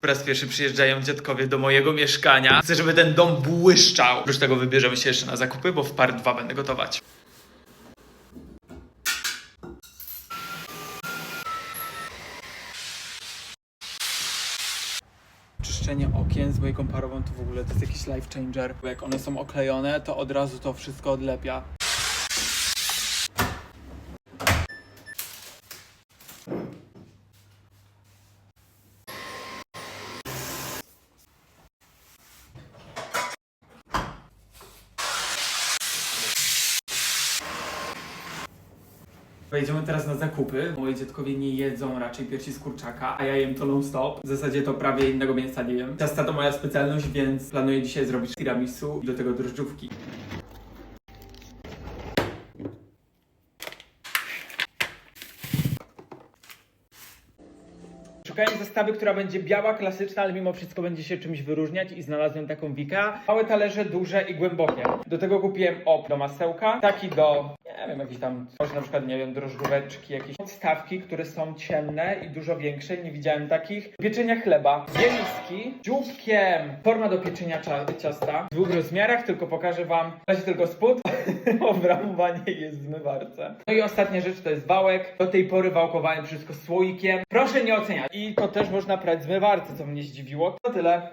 Po raz pierwszy przyjeżdżają dziadkowie do mojego mieszkania. Chcę, żeby ten dom błyszczał. Oprócz tego wybierzemy się jeszcze na zakupy, bo w part 2 będę gotować. Czyszczenie okien z myjką parową to w ogóle to jest jakiś life changer. Bo jak one są oklejone, to od razu to wszystko odlepia. Wejdziemy teraz na zakupy. Moi dziadkowie nie jedzą raczej piersi z kurczaka, a ja jem to non-stop. W zasadzie to prawie innego mięsa nie jem. Ciasta to moja specjalność, więc planuję dzisiaj zrobić tiramisu i do tego drożdżówki. Szukałem zestawy, która będzie biała, klasyczna, ale mimo wszystko będzie się czymś wyróżniać i znalazłem taką Wika. Małe talerze, duże i głębokie. Do tego kupiłem op do masełka, taki do, wiem, jakiś tam, może na przykład, nie wiem, drożdżóweczki, jakieś podstawki, które są ciemne i dużo większe, nie widziałem takich. Pieczenia chleba, dwie dzióbkiem, forma do pieczenia cia- ciasta. W dwóch rozmiarach, tylko pokażę wam, w razie tylko spód, obramowanie jest w zmywarce. No i ostatnia rzecz to jest wałek. Do tej pory wałkowałem wszystko słoikiem. Proszę nie oceniać. I to też można prać w zmywarce, co mnie zdziwiło. To tyle.